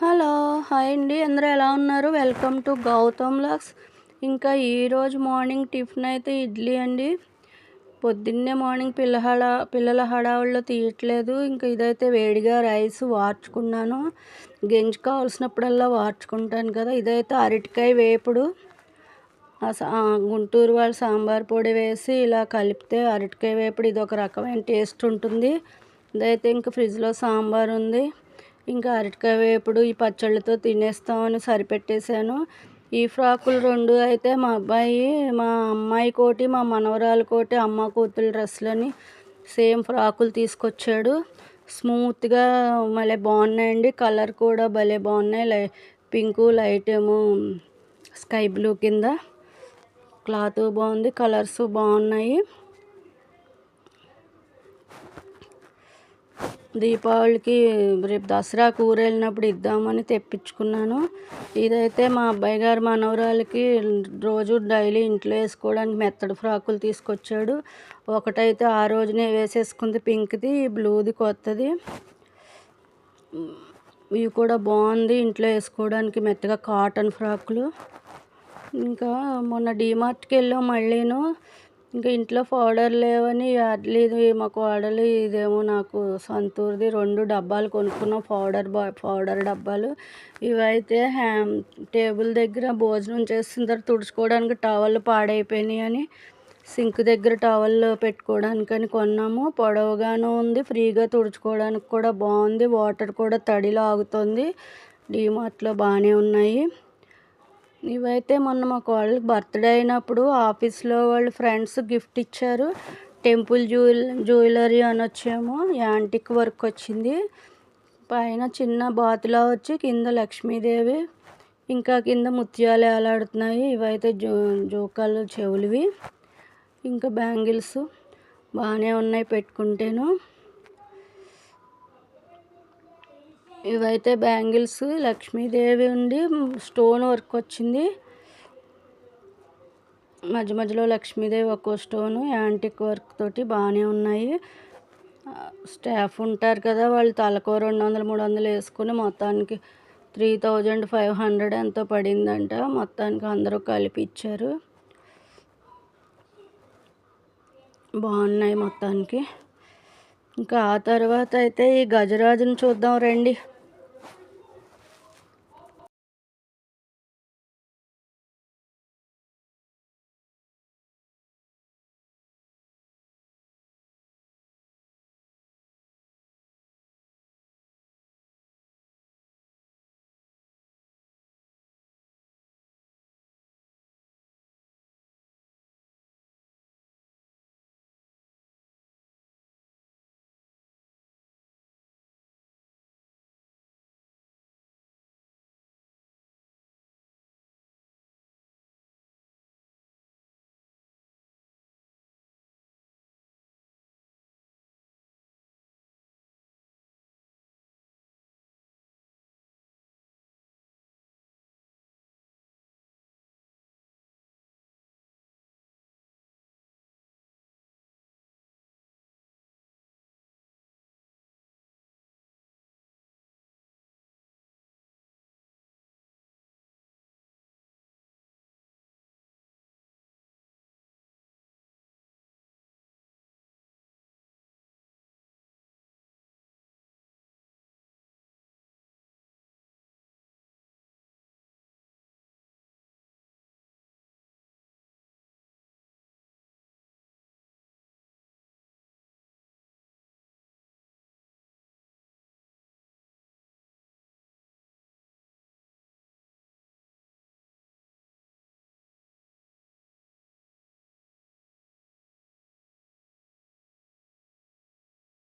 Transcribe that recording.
Hello hi అండి. అందరూ ఎలా ఉన్నారు? వెల్కమ్ టు గౌతమ్ లాక్స్. ఇంకా ఈరోజు మార్నింగ్ టిఫిన్ అయితే ఇడ్లీ అండి. పొద్దున్నే మార్నింగ్ పిల్ల హడా పిల్లల హడావుల్లో తీయట్లేదు. ఇంకా ఇదైతే వేడిగా రైస్ వార్చుకున్నాను. గెంజి కావాల్సినప్పుడల్లా వార్చుకుంటాను కదా. ఇదైతే అరటికాయ వేపుడు. గుంటూరు వాళ్ళు సాంబార్ పొడి వేసి ఇలా కలిపితే అరటికాయ వేపుడు ఇది ఒక రకమైన టేస్ట్ ఉంటుంది. ఇదైతే ఇంకా ఫ్రిడ్జ్లో సాంబార్ ఉంది ఇంకా అరటికాయ వేపుడు ఈ పచ్చళ్ళతో తినేస్తామని సరిపెట్టేశాను. ఈ ఫ్రాకులు రెండు అయితే మా అబ్బాయి మా అమ్మాయి కోటి మా మనవరాలు కోటి అమ్మ కూతురు డ్రెస్సులని సేమ్ ఫ్రాకులు తీసుకొచ్చాడు. స్మూత్గా మళ్ళీ బాగున్నాయండి. కలర్ కూడా భలే బాగున్నాయి. లై పింకు లైట్ ఏమో స్కై బ్లూ కింద. క్లాత్ బాగుంది కలర్స్ బాగున్నాయి. దీపావళికి రేపు దసరా కూర వెళ్ళినప్పుడు ఇద్దామని తెప్పించుకున్నాను. ఇదైతే మా అబ్బాయి గారు మనవరాలకి రోజు డైలీ ఇంట్లో వేసుకోవడానికి మెత్తడి ఫ్రాకులు తీసుకొచ్చాడు. ఒకటైతే ఆ రోజునే వేసేసుకుంది పింక్ది బ్లూది కొత్తది. ఇవి కూడా బాగుంది ఇంట్లో వేసుకోవడానికి మెత్తగా కాటన్ ఫ్రాకులు. ఇంకా మొన్న డీమార్ట్కి వెళ్ళాం మళ్ళీను. ఇంకా ఇంట్లో పౌడర్ లేవని యార్డ్లీది మాకు వాడలు ఇదేమో నాకు సంతూర్ది రెండు డబ్బాలు కొనుక్కున్నాం పౌడర్ బా పౌడర్ డబ్బాలు. ఇవైతే హ్యామ్ టేబుల్ దగ్గర భోజనం చేసిన తర్వాత తుడుచుకోవడానికి టవల్ పాడైపోయినాయి అని సింక్ దగ్గర టవల్ పెట్టుకోవడానికని కొన్నాము. పొడవుగాను ఉంది ఫ్రీగా తుడుచుకోవడానికి కూడా బాగుంది వాటర్ కూడా తడిలో ఆగుతుంది డీమార్ట్లో బాగానే ఉన్నాయి. ఇవైతే మొన్న మా వాళ్ళకి బర్త్డే అయినప్పుడు ఆఫీస్లో వాళ్ళు ఫ్రెండ్స్ గిఫ్ట్ ఇచ్చారు. టెంపుల్ జ్యువెల్ జ్యువెలరీ అని వచ్చేమో యాంటిక్ వర్క్ వచ్చింది. పైన చిన్న బాతులా వచ్చి కింద లక్ష్మీదేవి ఇంకా కింద ముత్యాలు వేలాడుతున్నాయి ఇవైతే జో జోకాలు చెవులువి ఇంకా బ్యాంగిల్స్ బాగానే ఉన్నాయి పెట్టుకుంటేను. ఇవైతే బ్యాంగిల్స్ లక్ష్మీదేవి ఉండి స్టోన్ వర్క్ వచ్చింది. మధ్య మధ్యలో లక్ష్మీదేవి ఒక్కో స్టోను యాంటిక్ వర్క్ తోటి బాగానే ఉన్నాయి. స్టాఫ్ ఉంటారు కదా వాళ్ళు తలకో రెండు వందలు మూడు వందలు వేసుకుని మొత్తానికి త్రీ థౌజండ్ ఫైవ్ హండ్రెడ్ ఎంతో పడిందంట. మొత్తానికి అందరూ కలిపి ఇచ్చారు. బాగున్నాయి మొత్తానికి. ఇంకా ఆ తర్వాత అయితే ఈ గజరాజుని చూద్దాం రండి.